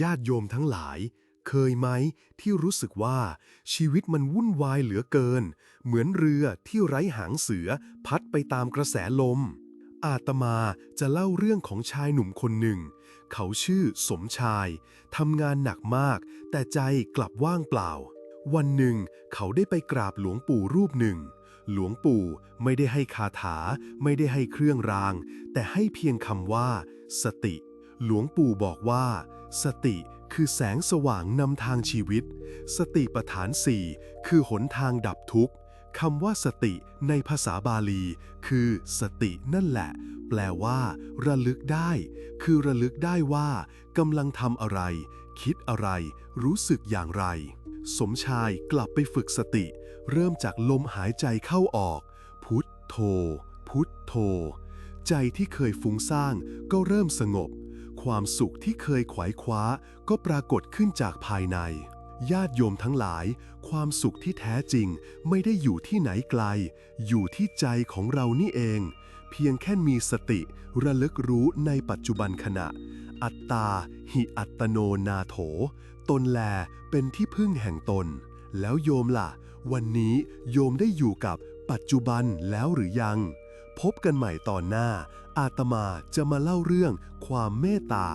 ญาติโยมทั้งหลาย เคยไหมที่รู้สึกว่าชีวิตมันวุ่นวายเหลือเกิน เหมือนเรือที่ไร้หางเสือพัดไปตามกระแสลม อาตมาจะเล่าเรื่องของชายหนุ่มคนหนึ่ง เขาชื่อสมชายทำงานหนักมาก แต่ใจกลับว่างเปล่า วันหนึ่ง เขาได้ไปกราบหลวงปู่รูปหนึ่งหลวงปู่ไม่ได้ให้คาถา ไม่ได้ให้เครื่องราง แต่ให้เพียงคำว่า สติ หลวงปู่บอกว่า สติคือแสงสว่างนำทางชีวิต สติปฐานสี่คือหนทางดับทุกข์คำว่าสติในภาษาบาลี คือสตินั่นแหละ แปลว่า ระลึกได้ คือระลึกได้ว่ากำลังทำอะไร คิดอะไร รู้สึกอย่างไร สมชายกลับไปฝึกสติ เริ่มจากลมหายใจเข้าออก พุทโธ พุทโธ ใจที่เคยฟุ้งซ่านก็เริ่มสงบ ความสุขที่เคยขวายคว้า ก็ปรากฏขึ้นจากภายใน ญาติโยมทั้งหลาย ความสุขที่แท้จริงไม่ได้อยู่ที่ไหนไกล อยู่ที่ใจของเรานี่เอง เพียงแค่มีสติ ระลึกรู้ในปัจจุบันขณะ อัตตา หิอัตโนนาโถ ตนแลเป็นที่พึ่งแห่งตน แล้วโยมล่ะ วันนี้โยมได้อยู่กับปัจจุบันแล้วหรือยัง พบกันใหม่ตอนหน้า อาตมาจะมาเล่าเรื่องความเมตตา